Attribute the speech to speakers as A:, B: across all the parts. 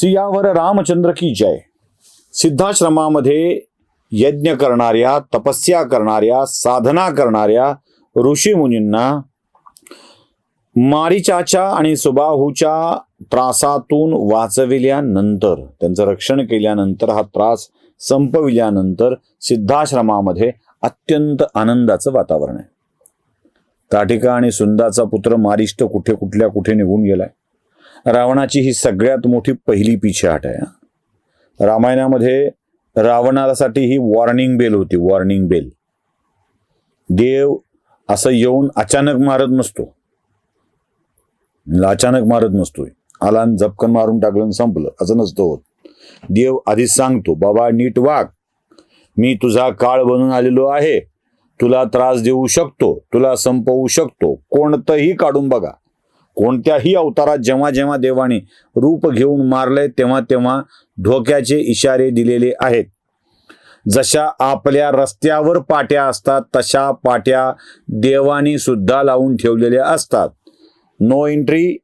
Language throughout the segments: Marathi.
A: सियावर रामचंद्र की जय. सिद्धाश्रमामध्ये यज्ञ करणाऱ्या तपस्या करणाऱ्या साधना करणाऱ्या ऋषीमुनींना मारिचाच्या आणि सुबाहूच्या त्रासातून वाचविल्यानंतर त्यांचं रक्षण केल्यानंतर हा त्रास संपविल्यानंतर सिद्धाश्रमामध्ये अत्यंत आनंदाचं वातावरण आहे. ताटिका आणि सुंदाचा पुत्र मारिष्ट कुठे कुठल्या कुठे निघून गेलाय. रावणाची ही सगळ्यात मोठी पहिली पिछेहाट आहे. रामायणामध्ये रावणासाठी ही वॉर्निंग बेल होती वॉर्निंग बेल देव असं येऊन अचानक मारत नसतो. अचानक मारत नसतोय. आला झपकन मारून टाकलं संपलं. असं नसतं होत. देव आधीच सांगतो बाबा नीट वाग. मी तुझा काळ बनून आलेलो आहे. तुला त्रास देऊ शकतो. तुला संपवू शकतो. कोणतंही काढून बघा. कोणत्याही अवतारात जेव्हा जेव्हा देवाने रूप घेऊन मारले तेव्हा तेव्हा धोक्याचे इशारे दिलेले आहेत. जशा आपल्या रस्त्यावर पाट्या असतात तशा पाट्या देवानी सुद्धा लावून ठेवलेल्या असतात. नो एंट्री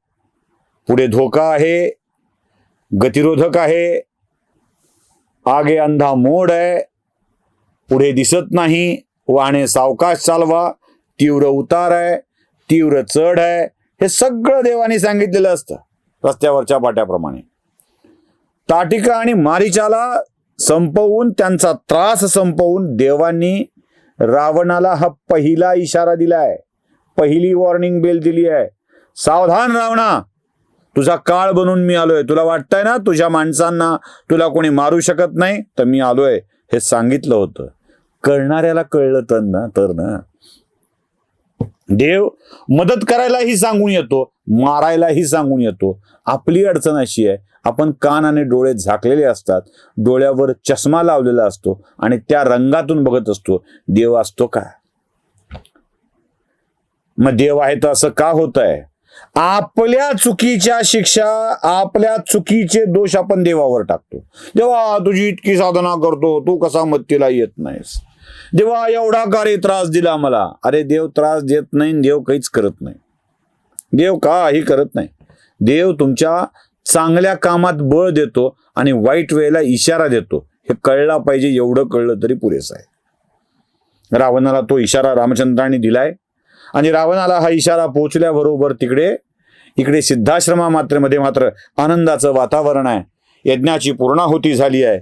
A: पुढे धोका आहे. गतिरोधक आहे. आगे अंधा मोड आहे. पुढे दिसत नाही. वाहने सावकाश चालवा. तीव्र उतार आहे. तीव्र चढ आहे. हे सगळं देवाने सांगितलेलं असतं रस्त्यावरच्या पाट्याप्रमाणे ताटिका आणि मारिचाला संपवून त्यांचा त्रास संपवून देवांनी रावणाला हा पहिला इशारा दिलाय. पहिली वॉर्निंग बेल दिली आहे. सावधान रावणा तुझा काळ बनून मी आलोय. तुला वाटतंय ना तुझ्या माणसांना तुला कोणी मारू शकत नाही? तर मी आलोय. हे सांगितलं होतं. कळणाऱ्याला कळलं तर ना तर ना. देव मदत करायलाही सांगून येतो मारायलाही सांगून येतो. आपली अडचण अशी आहे आपण कान आणि डोळे झाकलेले असतात डोळ्यावर चष्मा लावलेला असतो आणि त्या रंगातून बघत असतो देव असतो का मग देव आहे तर असं का होत आहे आपल्या चुकीच्या शिक्षा आपल्या चुकीचे दोष आपण देवावर टाकतो. देवा तुझी इतकी साधना करतो तू कसा मत्तीला येत नाहीस? देवा एवढा कार्य त्रास दिला मला अरे देव त्रास देत नाही देव काहीच करत नाही. देव काही करत नाही. देव तुमच्या चांगल्या कामात बळ देतो आणि वाईट वेळेला इशारा देतो. हे कळला पाहिजे एवढं कळलं तरी पुरेसं आहे. रावणाला तो इशारा रामचंद्रांनी दिलाय. आणि रावणाला हा इशारा पोहोचल्याबरोबर तिकडे इकडे सिद्धाश्रमा मात्रेमध्ये मात्र आनंदाचं वातावरण आहे. यज्ञाची पूर्णाहुती झाली आहे.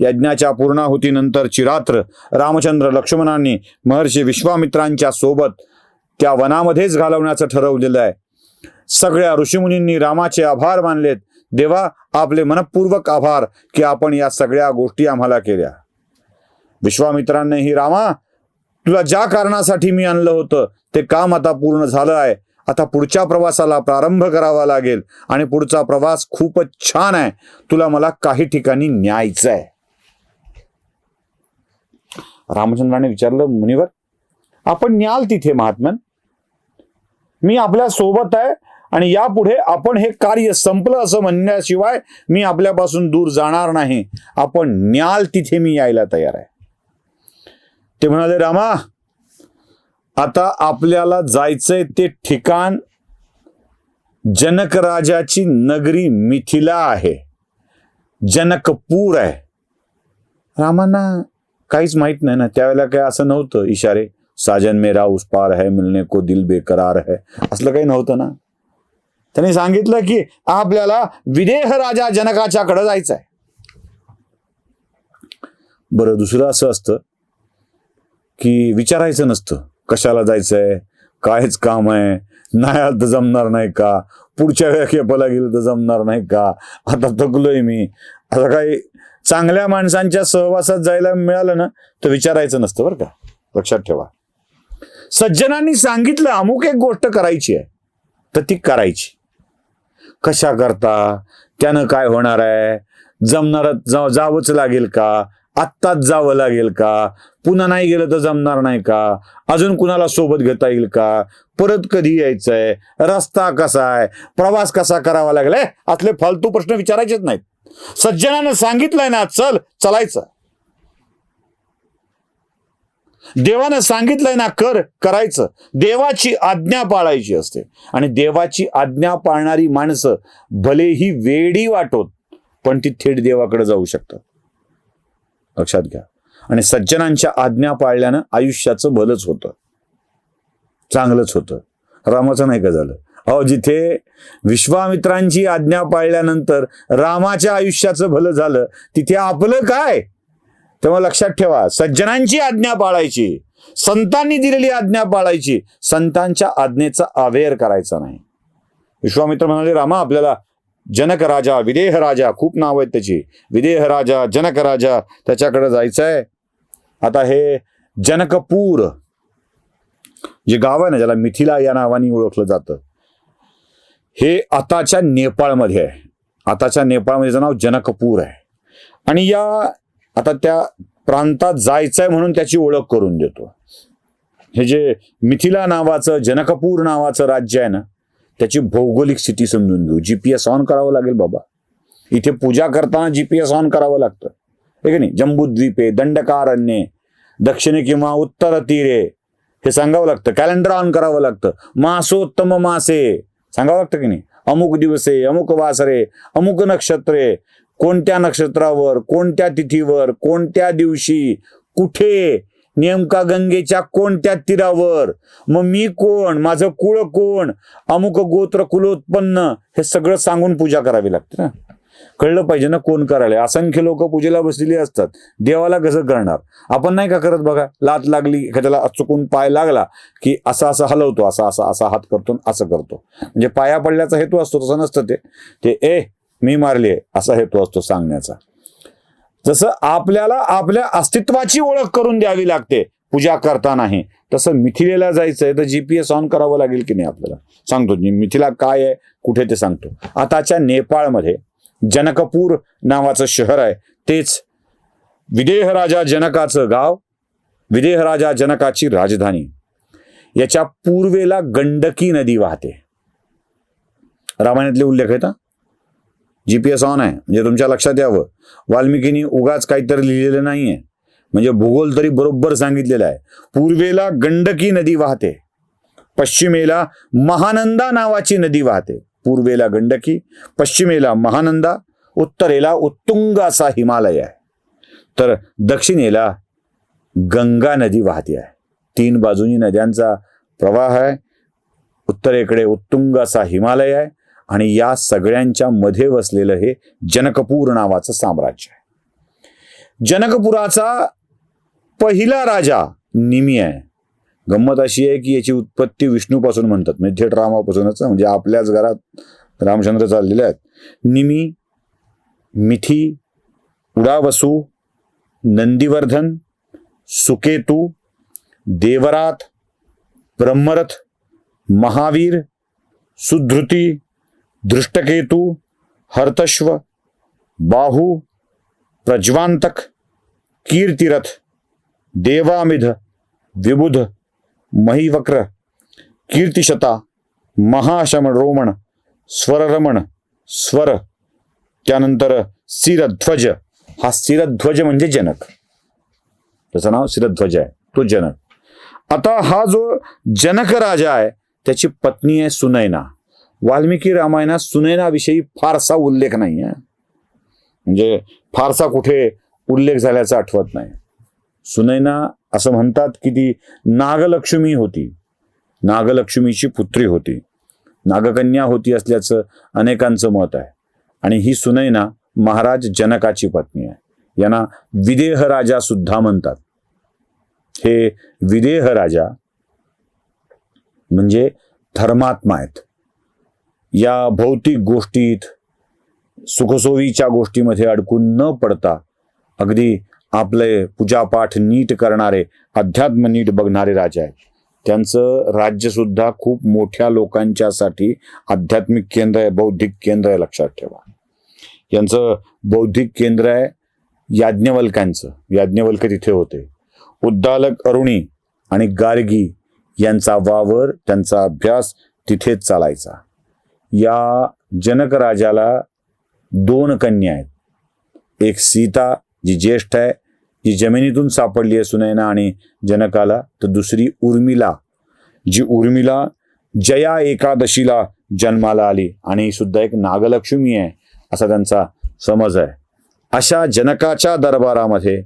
A: यज्ञाच्या पूर्णाहुतीनंतर चिरात्र रामचंद्र लक्ष्मणांनी महर्षी विश्वामित्रांच्या सोबत त्या वनामध्येच घालवण्याचं ठरवलेलं आहे. सगळ्या ऋषीमुनींनी रामाचे आभार मानलेत. देवा आपले मनपूर्वक आभार की आपण या सगळ्या गोष्टी आम्हाला केल्या. विश्वामित्रांनीही रामा तुला ज्या कारणासाठी मी आणलं होतं ते काम आता पूर्ण झालं आहे. आता पुढच्या प्रवासाला प्रारंभ करावा लागेल आणि पुढचा प्रवास खूपच छान आहे. तुला मला काही ठिकाणी न्यायचं आहे रामचंद्राने विचारलं मुनिवर आपण न्याल तिथे महात्मन मी आपल्यासोबत आहे आणि यापुढे आपण हे कार्य संपलं असं म्हणण्याशिवाय मी आपल्यापासून दूर जाणार नाही. आपण न्याल तिथे मी यायला तयार आहे. ते म्हणाले रामा आता आपल्याला जायचंय ते ठिकाण जनक राजाची नगरी मिथिला आहे. जनकपूर आहे. रामांना काहीच माहीत नाही ना. त्यावेळेला काय असं नव्हतं. इशारे साजन मेरा उस पार है मिलने को दिल बेकरार है. असलं काही नव्हतं ना. त्यांनी सांगितलं की आपल्याला विदेह राजा जनकाच्याकडे जायचं आहे बरं दुसरं असं असतं की विचारायचं नसतं. कशाला जायचंय? कायच काम आहे? नाही आलं तर जमणार नाही का? पुढच्या वेळा खेपला गेलं तर जमणार नाही का? आता थकलोय मी. आता काही चांगल्या माणसांच्या सहवासात जायला मिळालं ना तर विचारायचं नसतं बरं का. लक्षात ठेवा. सज्जनांनी सांगितलं अमुक एक गोष्ट करायची आहे. तर ती करायची. कशा करता? त्यानं काय होणार आहे? जमणार जा जावंच लागेल का? आत्ताच जावं लागेल का? पुन्हा नाही गेलं तर जमणार नाही का? अजून कुणाला सोबत घेता येईल का? परत कधी यायचंय? रस्ता कसा आहे? प्रवास कसा करावा लागेल? असले फालतू प्रश्न विचारायचेच नाहीत. सज्जनानं सांगितलंय ना चल चलायचं. देवानं सांगितलंय ना कर करायचं. देवाची आज्ञा पाळायची असते. आणि देवाची आज्ञा पाळणारी माणसं भलेही वेडी वाटोत पण ती थेट देवाकडे जाऊ शकतात. लक्षात घ्या. आणि सज्जनांच्या आज्ञा पाळल्यानं आयुष्याचं भलंच होतं. चांगलंच होतं. रामाचं नाही का झालं? अहो जिथे विश्वामित्रांची आज्ञा पाळल्यानंतर रामाच्या आयुष्याचं भलं झालं तिथे आपलं काय? तेव्हा लक्षात ठेवा सज्जनांची आज्ञा पाळायची संतांनी दिलेली आज्ञा पाळायची संतांच्या आज्ञेचा अवेअर करायचा नाही. विश्वामित्र म्हणाले रामा आपल्याला जनक राजा विदेह राजा खूप नाव आहेत त्याची. विदेह राजा जनक राजा त्याच्याकडे जायचं आहे आता हे जनकपूर जे गाव आहे ना ज्याला मिथिला या नावाने ओळखलं जातं हे आताच्या नेपाळमध्ये आहे. आताच्या नेपाळमध्ये नाव जनकपूर आहे. आणि या आता त्या प्रांतात जायचं आहे म्हणून त्याची ओळख करून देतो. हे जे मिथिला नावाचं जनकपूर नावाचं राज्य आहे ना त्याची भौगोलिक स्थिती समजून घेऊ. एस ऑन करावं लागेल बाबा. इथे पूजा करताना जी पीएस ऑन करावं लागतं. हे की नाही? जम्बूद्वीपे दंडकारण्ये दक्षिणे किंवा उत्तर तीरे हे सांगावं लागतं. कॅलेंडर ऑन करावं लागतं. मासोत्तम मासे सांगावं लागतं की नाही? अमुक दिवसे अमुक वासरे अमुक नक्षत्रे कोणत्या नक्षत्रावर कोणत्या तिथीवर कोणत्या दिवशी कुठे नेमका गंगेच्या कोणत्या तीरावर मग मी कोण माझं कुळ कोण अमुक गोत्र कुलोत्पन्न हे सगळं सांगून पूजा करावी लागते ना. कळलं पाहिजे ना कोण करायला. असंख्य लोक पूजेला बसलेली असतात. देवाला कसं करणार आपण नाही का करत बघा? लात लागली एखाद्याला चुकून पाय लागला की असा असा हलवतो असा असा असा हात करतो असं करतो. म्हणजे पाया पडल्याचा हेतू असतो तसं नसतं ते. ते ए मी मारली आहे असा हेतू असतो सांगण्याचा. जसं आपल्याला आपल्या अस्तित्वाची ओळख करून द्यावी लागते पूजा करतानाही. तसं मिथिलेला जायचंय तर जीपीएस ऑन करावं लागेल की नाही आपल्याला? सांगतो मी मिथिला काय आहे कुठे ते सांगतो. आताच्या नेपाळमध्ये जनकपूर नावाचं शहर आहे. तेच विदेह राजा जनकाचं गाव विदेह राजा जनकाची राजधानी. याच्या पूर्वेला गंडकी नदी वाहते. रामायणातले उल्लेख आहेत हा? जीपीएस ऑन आहे. म्हणजे तुमच्या लक्षात यावं. वाल्मिकीनी उगाच काहीतरी लिहिलेलं नाहीये. म्हणजे भूगोल तरी बरोबर सांगितलेला आहे. पूर्वेला गंडकी नदी वाहते. पश्चिमेला महानंदा नावाची नदी वाहते. पूर्वेला गंडकी पश्चिमेला महानंदा उत्तरेला उत्तुंग असा हिमालय आहे. तर दक्षिणेला गंगा नदी वाहते आहे. तीन बाजूनी नद्यांचा प्रवाह आहे. उत्तरेकडे उत्तुंग असा हिमालय आहे आणि या सगळ्यांच्या मध्ये वसलेलं हे जनकपूर नावाचं साम्राज्य आहे. जनकपुराचा पहिला राजा निमी आहे. गंमत अशी आहे की याची उत्पत्ती विष्णूपासून म्हणतात. म्हणजे थेट रामापासूनच म्हणजे आपल्याच घरात रामचंद्र चाललेले आहेत. निमी मिथी उडावसू नंदीवर्धन सुकेतू देवरात ब्रह्मरथ महावीर सुधृती दृष्टकेतू हर्तश्व बाहू प्रज्वांतक कीर्तिरथ देवामिध विबुध महिवक्र कीर्तिशता महाशमण रोमण स्वररमण स्वर त्यानंतर सिरध्वज. हा सिरध्वज म्हणजे जनक. त्याचं नाव सिरध्वज आहे. तो जनक. आता हा जो जनक राजा आहे त्याची पत्नी आहे सुनैना. वाल्मिकी रामायणात सुनैनाविषयी फारसा उल्लेख नाही आहे. म्हणजे फारसा कुठे उल्लेख झाल्याचा आठवत नाही. सुनैना असं म्हणतात की ती नागलक्ष्मी होती. नागलक्ष्मीची पुत्री होती. नागकन्या होती असल्याचं अनेकांचं मत आहे. आणि ही सुनैना महाराज जनकाची पत्नी आहे. यांना विदेह राजा सुद्धा म्हणतात. हे विदेह राजा म्हणजे धर्मात्मा आहेत. या भौतिक गोष्टीत सुखसोयीच्या गोष्टीमध्ये अडकून न पडता अगदी आपले पूजापाठ नीट करणारे अध्यात्म नीट बघणारे राजा आहेत. त्यांचं राज्यसुद्धा खूप मोठ्या लोकांच्यासाठी आध्यात्मिक केंद्र आहे बौद्धिक केंद्र आहे लक्षात ठेवा. यांचं बौद्धिक केंद्र आहे याज्ञवल्कांचं याज्ञवल्क तिथे होते. उद्दालक अरुणी आणि गार्गी यांचा वावर त्यांचा अभ्यास तिथेच चालायचा. या जनक राजाला दोन कन्या आहेत. एक सीता जी ज्येष्ठ आहे जी जमिनीतून सापडली आहे सुनैना आणि जनकाला तर दुसरी उर्मिला. जी उर्मिला जया एकादशीला जन्माला आली आणि ही सुद्धा एक नागलक्ष्मी आहे असा त्यांचा समज आहे. अशा जनकाच्या दरबारामध्ये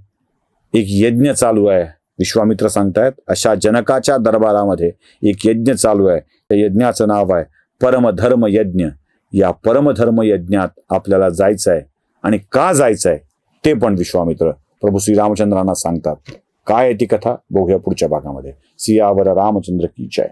A: एक यज्ञ चालू आहे. विश्वामित्र सांगतायत अशा जनकाच्या दरबारामध्ये एक यज्ञ चालू आहे. त्या यज्ञाचं नाव आहे परमधर्म यज्ञ. या परमधर्म यज्ञात आपल्याला जायचं आहे आणि का जायचं आहे ते पण विश्वामित्र प्रभू श्रीरामचंद्रांना सांगतात. काय आहे ती कथा? बघूया पुढच्या भागामध्ये. सियावर रामचंद्र की जय.